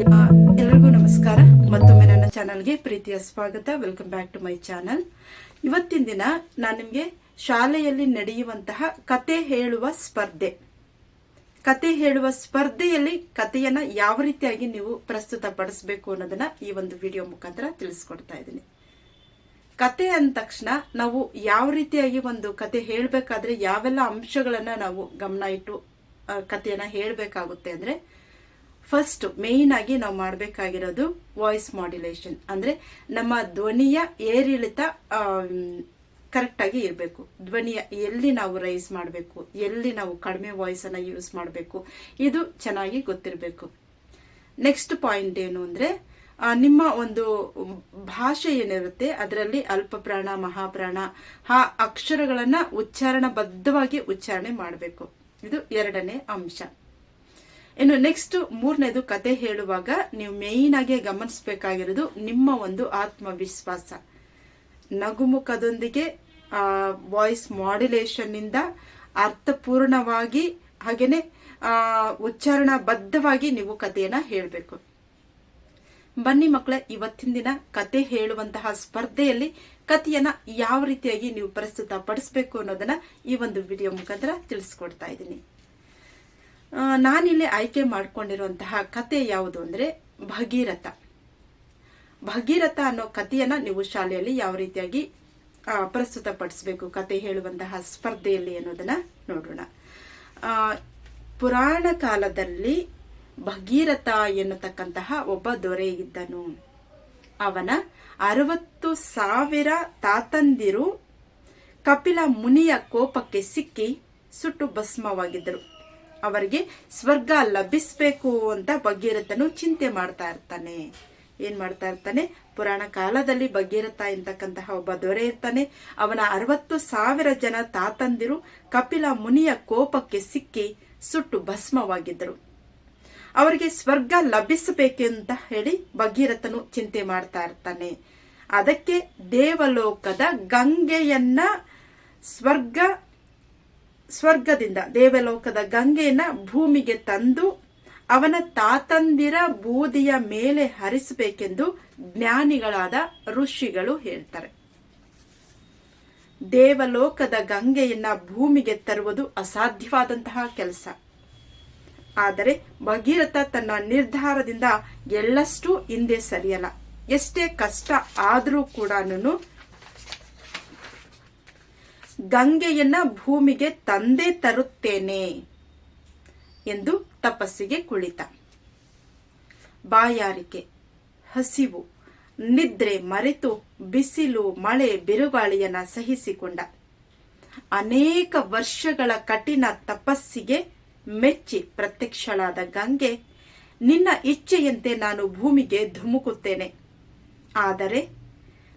ಎಲ್ಲರಿಗೂ ನಮಸ್ಕಾರ. ಮತ್ತೊಮ್ಮೆ ನನ್ನ ಚಾನಲ್ಗೆ ಪ್ರೀತಿಯ ಸ್ವಾಗತ. Welcome back to my channel ಇವತ್ತಿನ ದಿನ ನಾನು ನಿಮಗೆ ಶಾಲೆಯಲ್ಲಿ ನಡೆಯುವಂತಹ ಕತೆ ಹೇಳುವ ಸ್ಪರ್ಧೆ. ಕತೆ ಹೇಳುವ ಸ್ಪರ್ಧೆಯಲ್ಲಿ ಕಥೆಯನ್ನ ಯಾವ ರೀತಿಯಾಗಿ ನೀವು ಪ್ರಸ್ತುತ ಪ್ರಸ್ತುತಪಡಿಸಬೇಕು ಅನ್ನೋದನ್ನ ಈ ಒಂದು ವಿಡಿಯೋ ಮುಖಾಂತರ ತಿಳಿಸ್ಕೊಡ್ತಾ ಇದ್ದೀನಿ. ಕತೆ ಅಂದ ತಕ್ಷಣ ನಾವು ಯಾವ ರೀತಿಯಾಗಿ ಒಂದು ಕತೆ ಹೇಳಬೇಕಾದ್ರೆ ಯಾವೆಲ್ಲ ಅಂಶಗಳನ್ನ ನಾವು ಗಮನ ಇಟ್ಟು ಕಥೆಯನ್ನ ಹೇಳಬೇಕಾಗುತ್ತೆ ಅಂದ್ರೆ ಫಸ್ಟ್ ಮೇಯ್ನ್ ಆಗಿ ನಾವು ಮಾಡಬೇಕಾಗಿರೋದು ವಾಯ್ಸ್ ಮಾಡ್ಯುಲೇಷನ್ ಅಂದ್ರೆ ನಮ್ಮ ಧ್ವನಿಯ ಏರಿಳಿತ ಕರೆಕ್ಟ್ ಆಗಿ ಇರಬೇಕು. ಧ್ವನಿಯ ಎಲ್ಲಿ ನಾವು ರೈಸ್ ಮಾಡಬೇಕು, ಎಲ್ಲಿ ನಾವು ಕಡಿಮೆ ವಾಯ್ಸ್ ಅನ್ನ ಯೂಸ್ ಮಾಡಬೇಕು, ಇದು ಚೆನ್ನಾಗಿ ಗೊತ್ತಿರಬೇಕು. ನೆಕ್ಸ್ಟ್ ಪಾಯಿಂಟ್ ಏನು ಅಂದ್ರೆ ನಿಮ್ಮ ಒಂದು ಭಾಷೆ ಏನಿರುತ್ತೆ, ಅದರಲ್ಲಿ ಅಲ್ಪಪ್ರಾಣ ಮಹಾಪ್ರಾಣ ಆ ಅಕ್ಷರಗಳನ್ನ ಉಚ್ಚಾರಣಬದ್ಧವಾಗಿ ಉಚ್ಚಾರಣೆ ಮಾಡಬೇಕು. ಇದು ಎರಡನೇ ಅಂಶ. ಇನ್ನು ನೆಕ್ಸ್ಟ್ ಮೂರನೇದು ಕತೆ ಹೇಳುವಾಗ ನೀವು ಮೇಯ್ನ್ ಆಗಿ ಗಮನಿಸಬೇಕಾಗಿರೋದು ನಿಮ್ಮ ಒಂದು ಆತ್ಮವಿಶ್ವಾಸ. ನಗುಮುಖದೊಂದಿಗೆ ವಾಯ್ಸ್ ಮಾಡ್ಯುಲೇಷನ್ ಇಂದ ಅರ್ಥಪೂರ್ಣವಾಗಿ ಹಾಗೇನೆ ಉಚ್ಚಾರಣಬದ್ಧವಾಗಿ ನೀವು ಕಥೆಯನ್ನ ಹೇಳಬೇಕು. ಬನ್ನಿ ಮಕ್ಕಳೇ ಇವತ್ತಿನ ದಿನ ಕತೆ ಹೇಳುವಂತಹ ಸ್ಪರ್ಧೆಯಲ್ಲಿ ಕಥೆಯನ್ನ ಯಾವ ರೀತಿಯಾಗಿ ನೀವು ಪ್ರಸ್ತುತ ಪಡಿಸಬೇಕು ಅನ್ನೋದನ್ನ ಈ ಒಂದು ವಿಡಿಯೋ ಮುಖಾಂತರ ತಿಳಿಸ್ಕೊಡ್ತಾ ಇದ್ದೀನಿ. ನಾನಿಲ್ಲಿ ಆಯ್ಕೆ ಮಾಡ್ಕೊಂಡಿರುವಂತಹ ಕತೆ ಯಾವುದು ಅಂದ್ರೆ ಭಗೀರಥ. ಭಗೀರಥ ಅನ್ನೋ ಕಥೆಯನ್ನ ನೀವು ಶಾಲೆಯಲ್ಲಿ ಯಾವ ರೀತಿಯಾಗಿ ಪ್ರಸ್ತುತಪಡಿಸಬೇಕು ಕತೆ ಹೇಳುವಂತಹ ಸ್ಪರ್ಧೆಯಲ್ಲಿ ಅನ್ನೋದನ್ನ ನೋಡೋಣ. ಪುರಾಣ ಕಾಲದಲ್ಲಿ ಭಗೀರಥ ಎನ್ನುತಕ್ಕಂತಹ ಒಬ್ಬ ದೊರೆ ಇದ್ದನು. ಅವನ ಅರವತ್ತು ಸಾವಿರ ತಾತಂದಿರು ಕಪಿಲ ಮುನಿಯ ಕೋಪಕ್ಕೆ ಸಿಕ್ಕಿ ಸುಟ್ಟು ಭಸ್ಮವಾಗಿದ್ದರು. ಅವರಿಗೆ ಸ್ವರ್ಗ ಲಭಿಸ್ಬೇಕು ಅಂತ ಭಗೀರಥನು ಚಿಂತೆ ಮಾಡ್ತಾ ಇರ್ತಾನೆ. ಏನ್ ಮಾಡ್ತಾ ಇರ್ತಾನೆ? ಪುರಾಣ ಕಾಲದಲ್ಲಿ ಭಗೀರಥ ಎಂತಕ್ಕಂತಹ ಒಬ್ಬ ದೊರೆ ಇರ್ತಾನೆ. ಅವನ ಅರವತ್ತು ಸಾವಿರ ಜನ ತಾತಂದಿರು ಕಪಿಲ ಮುನಿಯ ಕೋಪಕ್ಕೆ ಸಿಕ್ಕಿ ಸುಟ್ಟು ಭಸ್ಮವಾಗಿದ್ದರು. ಅವರಿಗೆ ಸ್ವರ್ಗ ಲಭಿಸಬೇಕೆಂತ ಹೇಳಿ ಭಗೀರಥನು ಚಿಂತೆ ಮಾಡ್ತಾ ಇರ್ತಾನೆ. ಅದಕ್ಕೆ ದೇವಲೋಕದ ಗಂಗೆಯನ್ನ ಸ್ವರ್ಗ ಸ್ವರ್ಗದಿಂದ ದೇವಲೋಕದ ಗಂಗೆಯನ್ನ ಭೂಮಿಗೆ ತಂದು ಅವನ ತಾತಂದಿರ ಬೂದಿಯ ಮೇಲೆ ಹರಿಸಬೇಕೆಂದು ಜ್ಞಾನಿಗಳಾದ ಋಷಿಗಳು ಹೇಳ್ತಾರೆ. ದೇವಲೋಕದ ಗಂಗೆಯನ್ನ ಭೂಮಿಗೆ ತರುವುದು ಅಸಾಧ್ಯವಾದಂತಹ ಕೆಲಸ. ಆದರೆ ಭಗೀರಥ ತನ್ನ ನಿರ್ಧಾರದಿಂದ ಎಳ್ಳಷ್ಟು ಹಿಂದೆ ಸರಿಯಲ್ಲ. ಎಷ್ಟೇ ಕಷ್ಟ ಆದರೂ ಕೂಡ ಗಂಗೆಯನ್ನ ಭೂಮಿಗೆ ತಂದೆ ತರುತ್ತೇನೆ ಎಂದು ತಪಸ್ಸಿಗೆ ಕುಳಿತ. ಬಾಯಾರಿಕೆ, ಹಸಿವು, ನಿದ್ರೆ ಮರೆತು ಬಿಸಿಲು, ಮಳೆ, ಬಿರುಗಾಳಿಯನ್ನ ಸಹಿಸಿಕೊಂಡ. ಅನೇಕ ವರ್ಷಗಳ ಕಠಿಣ ತಪಸ್ಸಿಗೆ ಮೆಚ್ಚಿ ಪ್ರತ್ಯಕ್ಷಳಾದ ಗಂಗೆ, ನಿನ್ನ ಇಚ್ಛೆಯಂತೆ ನಾನು ಭೂಮಿಗೆ ಧುಮುಕುತ್ತೇನೆ. ಆದರೆ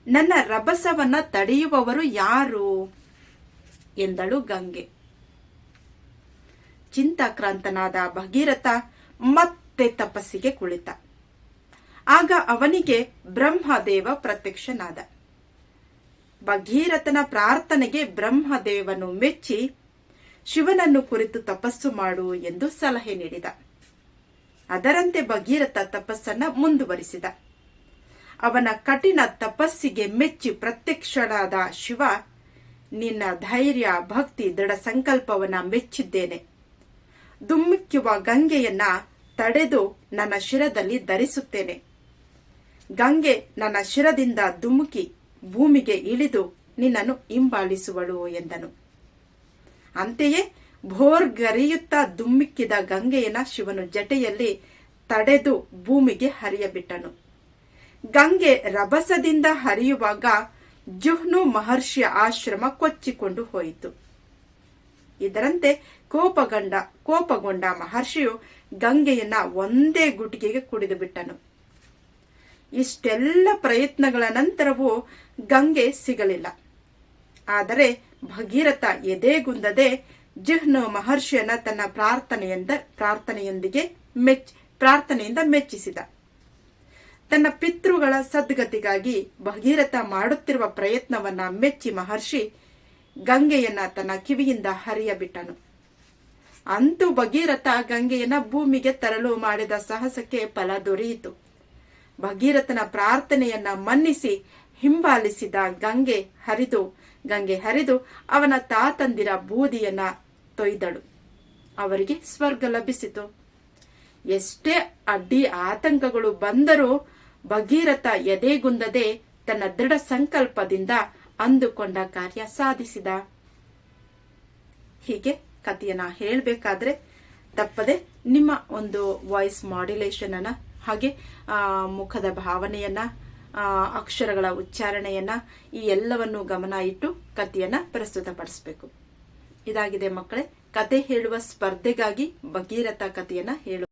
ನನ್ನ ರಭಸವನ್ನ ತಡೆಯುವವರು ಯಾರು? ಎಂದಳು ಗಂಗೆ. ಚಿಂತಾಕ್ರಾಂತನಾದ ಭಗೀರಥ ಮತ್ತೆ ತಪಸ್ಸಿಗೆ ಕುಳಿತ. ಆಗ ಅವನಿಗೆ ಬ್ರಹ್ಮದೇವ ಪ್ರತ್ಯಕ್ಷನಾದ. ಭಗೀರಥನ ಪ್ರಾರ್ಥನೆಗೆ ಬ್ರಹ್ಮದೇವನು ಮೆಚ್ಚಿ, ಶಿವನನ್ನು ಕುರಿತು ತಪಸ್ಸು ಮಾಡು ಎಂದು ಸಲಹೆ ನೀಡಿದ. ಅದರಂತೆ ಭಗೀರಥ ತಪಸ್ಸನ್ನ ಮುಂದುವರಿಸಿದ. ಅವನ ಕಠಿಣ ತಪಸ್ಸಿಗೆ ಮೆಚ್ಚಿ ಪ್ರತ್ಯಕ್ಷನಾದ ಶಿವ ನಿನ್ನ ಧೈರ್ಯ, ಭಕ್ತಿ, ದೃಢ ಸಂಕಲ್ಪವನ್ನ ಮೆಚ್ಚಿದ್ದೇನೆ. ದುಮ್ಮಿಕ್ಕುವ ಗಂಗೆಯನ್ನ ತಡೆದು ನನ್ನ ಶಿರದಲ್ಲಿ ಧರಿಸುತ್ತೇನೆ. ಗಂಗೆ ನನ್ನ ಶಿರದಿಂದ ದುಮ್ಮುಕಿ ಭೂಮಿಗೆ ಇಳಿದು ನಿನ್ನನ್ನು ಹಿಂಬಾಲಿಸುವಳು ಎಂದನು. ಅಂತೆಯೇ ಭೋರ್ಗರಿಯುತ್ತಾ ದುಮ್ಮಿಕ್ಕಿದ ಗಂಗೆಯನ್ನ ಶಿವನು ಜಟೆಯಲ್ಲಿ ತಡೆದು ಭೂಮಿಗೆ ಹರಿಯಬಿಟ್ಟನು. ಗಂಗೆ ರಭಸದಿಂದ ಹರಿಯುವಾಗ ಜುಹ್ನು ಮಹರ್ಷಿಯ ಆಶ್ರಮ ಕೊಚ್ಚಿಕೊಂಡು ಹೋಯಿತು. ಇದರಂತೆ ಕೋಪಗೊಂಡ ಕೋಪಗೊಂಡ ಮಹರ್ಷಿಯು ಗಂಗೆಯನ್ನ ಒಂದೇ ಗುಟಿಗೆಗೆ ಕುಡಿದು ಬಿಟ್ಟನು. ಇಷ್ಟೆಲ್ಲ ಪ್ರಯತ್ನಗಳ ನಂತರವೂ ಗಂಗೆ ಸಿಗಲಿಲ್ಲ. ಆದರೆ ಭಗೀರಥ ಎದೆಗುಂದದೆ ಜಿಹ್ನು ಮಹರ್ಷಿಯನ್ನ ತನ್ನ ಪ್ರಾರ್ಥನೆಯಿಂದ, ಪ್ರಾರ್ಥನೆಯೊಂದಿಗೆ ಮೆಚ್, ಪ್ರಾರ್ಥನೆಯಿಂದ ಮೆಚ್ಚಿಸಿದ. ತನ್ನ ಪಿತೃಗಳ ಸದ್ಗತಿಗಾಗಿ ಭಗೀರಥ ಮಾಡುತ್ತಿರುವ ಪ್ರಯತ್ನವನ್ನ ಮೆಚ್ಚಿ ಮಹರ್ಷಿ ಗಂಗೆಯನ್ನ ತನ್ನ ಕಿವಿಯಿಂದ ಹರಿಯಬಿಟ್ಟನು. ಅಂತೂ ಭಗೀರಥ ಗಂಗೆಯನ್ನ ಭೂಮಿಗೆ ತರಲು ಮಾಡಿದ ಸಾಹಸಕ್ಕೆ ಫಲ ದೊರೆಯಿತು. ಭಗೀರಥನ ಪ್ರಾರ್ಥನೆಯನ್ನ ಮನ್ನಿಸಿ ಹಿಂಬಾಲಿಸಿದ ಗಂಗೆ ಹರಿದು ಗಂಗೆ ಹರಿದು ಅವನ ತಾತಂದಿರ ಬೂದಿಯನ್ನ ತೊಯ್ದಳು. ಅವರಿಗೆ ಸ್ವರ್ಗ ಲಭಿಸಿತು. ಎಷ್ಟೇ ಅಡ್ಡಿ ಆತಂಕಗಳು ಬಂದರೂ ಭಗೀರಥ ಎದೆಗುಂದದೆ ತನ್ನ ದೃಢ ಸಂಕಲ್ಪದಿಂದ ಅಂದುಕೊಂಡ ಕಾರ್ಯ ಸಾಧಿಸಿದ. ಹೀಗೆ ಕಥೆಯನ್ನ ಹೇಳಬೇಕಾದ್ರೆ ತಪ್ಪದೆ ನಿಮ್ಮ ಒಂದು ವಾಯ್ಸ್ ಮಾಡ್ಯುಲೇಷನ್ ಅನ್ನ ಹಾಗೆ ಮುಖದ ಭಾವನೆಯನ್ನ ಅಕ್ಷರಗಳ ಉಚ್ಚಾರಣೆಯನ್ನ ಈ ಎಲ್ಲವನ್ನು ಗಮನ ಇಟ್ಟು ಕಥೆಯನ್ನ ಪ್ರಸ್ತುತಪಡಿಸಬೇಕು. ಇದಾಗಿದೆ ಮಕ್ಕಳೇ ಕತೆ ಹೇಳುವ ಸ್ಪರ್ಧೆಗಾಗಿ ಭಗೀರಥ ಕಥೆಯನ್ನ ಹೇಳು